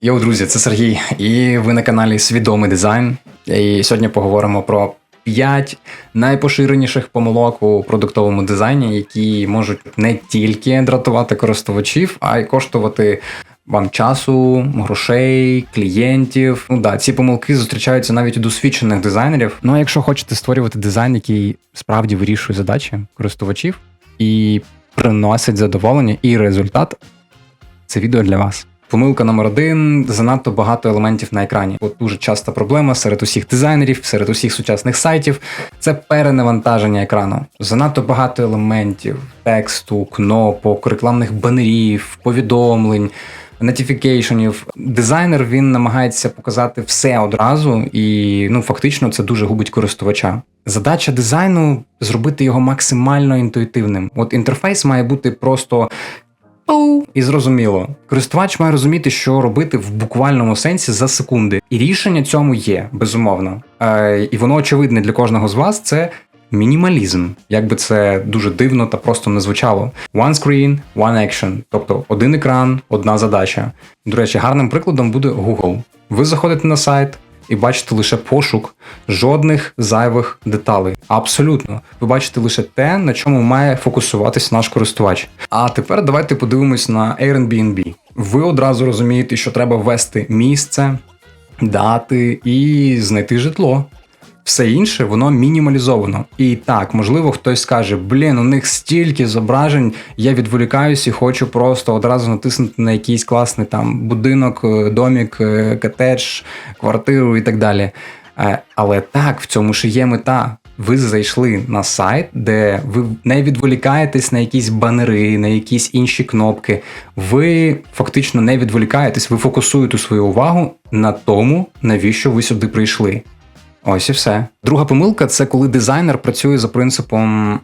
Йоу, друзі, це Сергій, і ви на каналі Свідомий дизайн. І сьогодні поговоримо про 5 найпоширеніших помилок у продуктовому дизайні, які можуть не тільки дратувати користувачів, а й коштувати вам часу, грошей, клієнтів. Ну да, ці помилки зустрічаються навіть у досвідчених дизайнерів. Ну а якщо хочете створювати дизайн, який справді вирішує задачі користувачів і приносить задоволення і результат, це відео для вас. Помилка номер один занадто багато елементів на екрані. От дуже часта проблема серед усіх дизайнерів, серед усіх сучасних сайтів це перенавантаження екрану. Занадто багато елементів, тексту, кнопок, рекламних банерів, повідомлень. Нотіфікейшенів. Дизайнер він намагається показати все одразу, і ну фактично це дуже губить користувача. Задача дизайну зробити його максимально інтуїтивним. От інтерфейс має бути просто. І зрозуміло, користувач має розуміти, що робити в буквальному сенсі за секунди. І рішення цьому є, безумовно. Е, І воно очевидне для кожного з вас це мінімалізм. Як би це дуже дивно та просто не звучало. One screen, one action. Тобто один екран, одна задача. До речі, гарним прикладом буде Google. Ви заходите на сайт і бачите лише пошук, жодних зайвих деталей. Абсолютно, ви бачите лише те, на чому має фокусуватись наш користувач. А тепер давайте подивимось на Airbnb. Ви одразу розумієте, що треба ввести місце, дати і знайти житло. Все інше воно мінімалізовано. І так, можливо, хтось скаже: блін, у них стільки зображень, я відволікаюсь і хочу просто одразу натиснути на якийсь класний там будинок, е, домік, е, котедж, квартиру і так далі. Е, але так, в цьому ж є мета. Ви зайшли на сайт, де ви не відволікаєтесь на якісь банери, на якісь інші кнопки. Ви фактично не відволікаєтесь, ви фокусуєте свою увагу на тому, навіщо ви сюди прийшли. Ось і все. Друга помилка це коли дизайнер працює за принципом: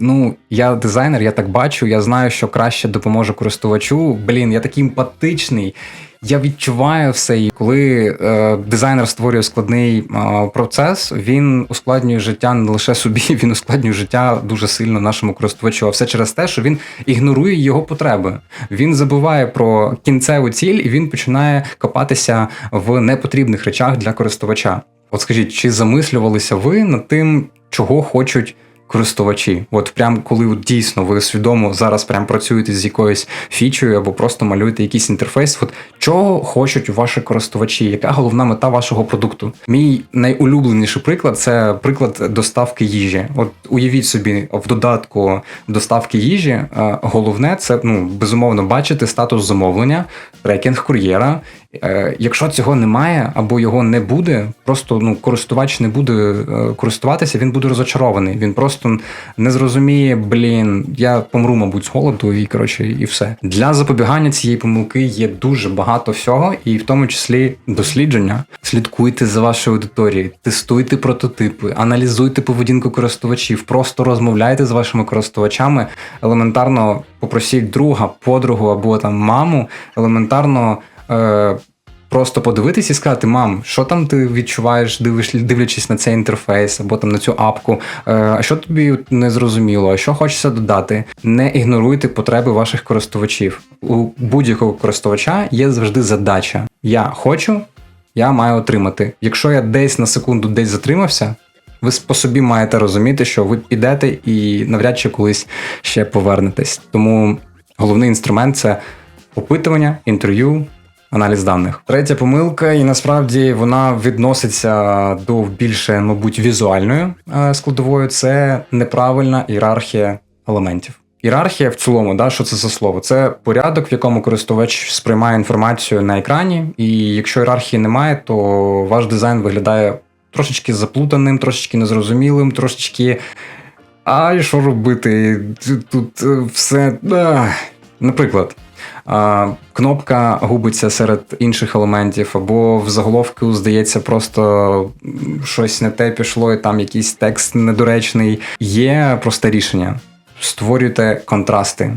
ну, я дизайнер, я так бачу, я знаю, що краще допоможе користувачу. Блін, я такий емпатичний. Я відчуваю все, і коли е, дизайнер створює складний е, процес, він ускладнює життя не лише собі, він ускладнює життя дуже сильно нашому користувачу. А все через те, що він ігнорує його потреби. Він забуває про кінцеву ціль і він починає копатися в непотрібних речах для користувача. От скажіть, чи замислювалися ви над тим, чого хочуть користувачі? От прям коли от дійсно ви свідомо зараз прям працюєте з якоюсь фічею або просто малюєте якийсь інтерфейс, от чого хочуть ваші користувачі? Яка головна мета вашого продукту? Мій найулюбленіший приклад це приклад доставки їжі. От уявіть собі, в додатку доставки їжі, е, головне це ну безумовно бачити статус замовлення, трекінг кур'єра. Е, якщо цього немає або його не буде, просто ну користувач не буде е, користуватися, він буде розочарований. Він просто не зрозуміє, блін, я помру, мабуть, з голоду, і коротше, і все. Для запобігання цієї помилки є дуже багато всього, і в тому числі дослідження. Слідкуйте за вашою аудиторією, тестуйте прототипи, аналізуйте поведінку користувачів, просто розмовляйте з вашими користувачами, елементарно попросіть друга, подругу або там маму, елементарно е, просто подивитись і сказати, мам, що там ти відчуваєш, дивиш, дивлячись на цей інтерфейс або там на цю апку, е, а що тобі не зрозуміло, а що хочеться додати. Не ігноруйте потреби ваших користувачів. У будь-якого користувача є завжди задача. Я хочу, я маю отримати. Якщо я десь на секунду десь затримався. Ви по собі маєте розуміти, що ви підете і навряд чи колись ще повернетесь. Тому головний інструмент це опитування, інтерв'ю, аналіз даних. Третя помилка, і насправді вона відноситься до більше, мабуть, візуальної е, складової, це неправильна ієрархія елементів. Ієрархія в цілому, да, що це за слово? Це порядок, в якому користувач сприймає інформацію на екрані, і якщо ієрархії немає, то ваш дизайн виглядає трошечки заплутаним, трошечки незрозумілим, трошечки. А що робити? Тут е, все. Наприклад, кнопка губиться серед інших елементів, або в заголовку, здається, просто щось не те пішло, і там якийсь текст недоречний. Є просте рішення: створюйте контрасти,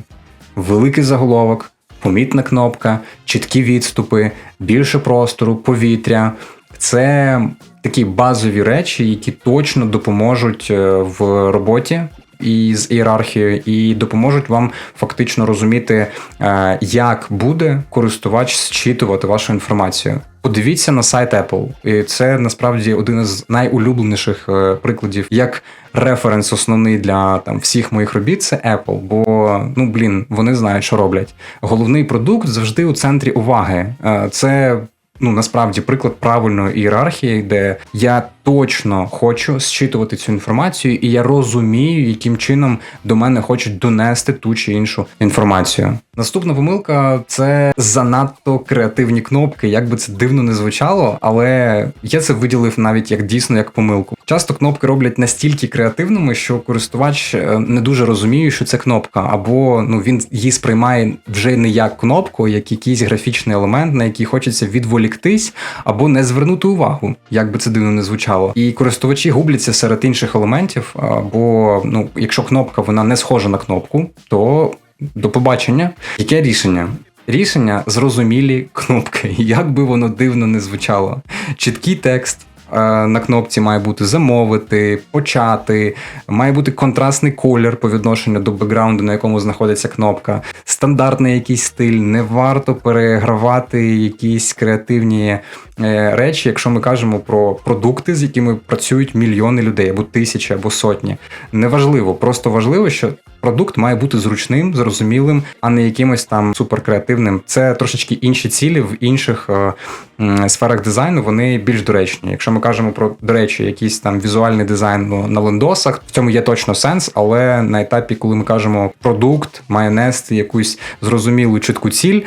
великий заголовок, помітна кнопка, чіткі відступи, більше простору, повітря. Це такі базові речі, які точно допоможуть е, в роботі і з ієрархією, і допоможуть вам фактично розуміти, е, як буде користувач зчитувати вашу інформацію. Подивіться на сайт Apple, і це насправді один із найулюбленіших е, прикладів, як референс основний для там всіх моїх робіт. Це Apple, бо ну блін, вони знають, що роблять. Головний продукт завжди у центрі уваги. Е, Це ну насправді приклад правильної ієрархії, де я точно хочу зчитувати цю інформацію, і я розумію, яким чином до мене хочуть донести ту чи іншу інформацію. Наступна помилка це занадто креативні кнопки. Як би це дивно не звучало, але я це виділив навіть як дійсно як помилку. Часто кнопки роблять настільки креативними, що користувач е, не дуже розуміє, що це кнопка, або ну він її сприймає вже не як кнопку, як якийсь графічний елемент, на який хочеться відволіктись, або не звернути увагу, як би це дивно не звучало. І користувачі губляться серед інших елементів. Бо ну, якщо кнопка вона не схожа на кнопку, то до побачення. Яке рішення? Рішення зрозумілі кнопки, як би воно дивно не звучало. Чіткий текст. е, На кнопці має бути замовити, почати, має бути контрастний колір по відношенню до бекграунду, на якому знаходиться кнопка, стандартний якийсь стиль. Не варто перегравати якісь креативні е, речі, якщо ми кажемо про продукти, з якими працюють мільйони людей, або тисячі, або сотні. Неважливо, просто важливо, що продукт має бути зручним, зрозумілим, а не якимось там суперкреативним. Це трошечки інші цілі в інших е, сферах дизайну. Вони більш доречні. Якщо ми кажемо про до речі, якийсь там візуальний дизайн ну, на лендосах, в цьому є точно сенс, але на етапі, коли ми кажемо продукт, має нести якусь зрозумілу чітку ціль.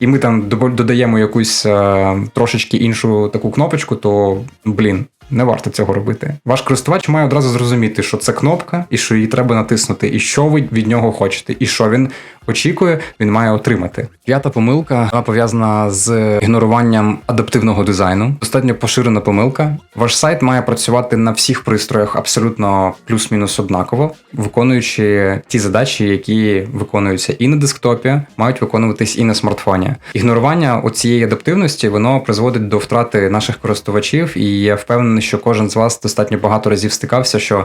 І ми там додаємо якусь е, трошечки іншу таку кнопочку, то блін, не варто цього робити. Ваш користувач має одразу зрозуміти, що це кнопка, і що її треба натиснути, і що ви від нього хочете, і що він очікує, він має отримати. П'ята помилка вона пов'язана з ігноруванням адаптивного дизайну. Достатньо поширена помилка. Ваш сайт має працювати на всіх пристроях абсолютно плюс-мінус однаково, виконуючи ті задачі, які виконуються і на десктопі, мають виконуватись і на смартфоні. Ігнорування оцієї адаптивності воно призводить до втрати наших користувачів, і я впевнений, що кожен з вас достатньо багато разів стикався, що е,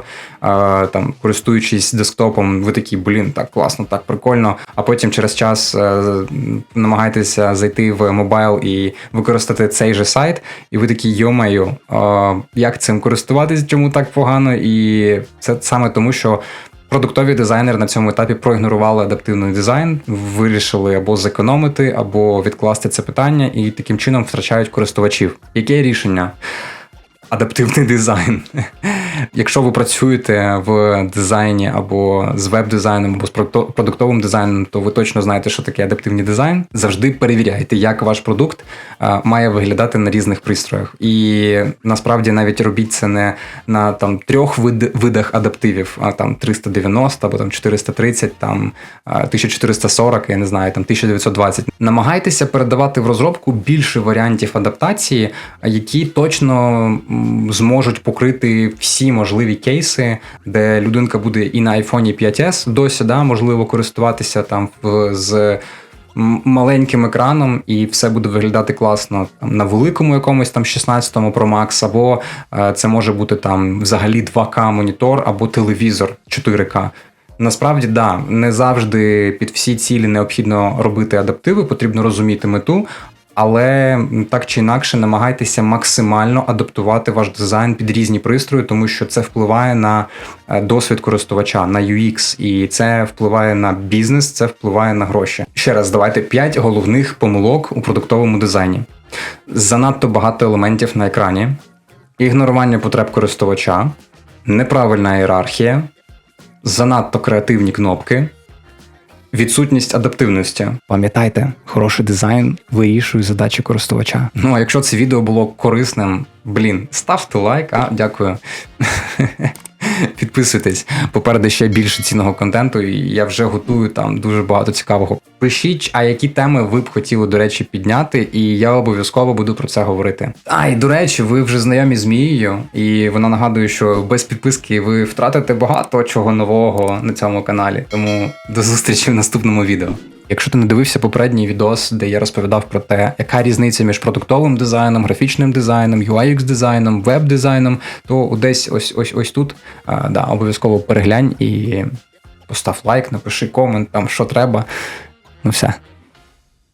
там, користуючись десктопом, ви такі, блін, так класно, так прикольно. А потім через час е, намагаєтеся зайти в мобайл і використати цей же сайт, і ви такі, йомаю, як цим користуватись, чому так погано? І це саме тому, що. Продуктові дизайнери на цьому етапі проігнорували адаптивний дизайн, вирішили або зекономити, або відкласти це питання, і таким чином втрачають користувачів. Яке рішення? Адаптивний дизайн. Якщо ви працюєте в дизайні або з веб-дизайном, або з продуктовим дизайном, то ви точно знаєте, що таке адаптивний дизайн. Завжди перевіряйте, як ваш продукт е, має виглядати на різних пристроях. І насправді навіть робіть це не на там трьох вид- видах адаптивів, а там 390 або там 430, там е, 1440, я не знаю, там 1920. Намагайтеся передавати в розробку більше варіантів адаптації, які точно зможуть покрити всі можливі кейси, де людинка буде і на iPhone 5S досі да, можливо користуватися там з маленьким екраном, і все буде виглядати класно там, на великому якомусь там 16-му Pro Max, або е, це може бути там взагалі 2К монітор, або телевізор 4К. Насправді, да, не завжди під всі цілі необхідно робити адаптиви, потрібно розуміти мету. Але так чи інакше намагайтеся максимально адаптувати ваш дизайн під різні пристрої, тому що це впливає на е, досвід користувача, на UX, і це впливає на бізнес, це впливає на гроші. Ще раз, давайте 5 головних помилок у продуктовому дизайні. Занадто багато елементів на екрані, ігнорування потреб користувача, неправильна ієрархія, занадто креативні кнопки, відсутність адаптивності. Пам'ятайте, хороший дизайн вирішує задачі користувача. Ну а якщо це відео було корисним, блін, ставте лайк, а дякую. Підписуйтесь. Попереду ще більше цінного контенту, і я вже готую там дуже багато цікавого. Пишіть, а які теми ви б хотіли, до речі, підняти, і я обов'язково буду про це говорити. А, і до речі, ви вже знайомі з Мією, і вона нагадує, що без підписки ви втратите багато чого нового на цьому каналі. Тому до зустрічі в наступному відео. Якщо ти не дивився попередній відос, де я розповідав про те, яка різниця між продуктовим дизайном, графічним дизайном, UIX дизайном, веб-дизайном, то десь ось ось ось тут а, да, обов'язково переглянь і постав лайк, напиши комент, там що треба. Ну все.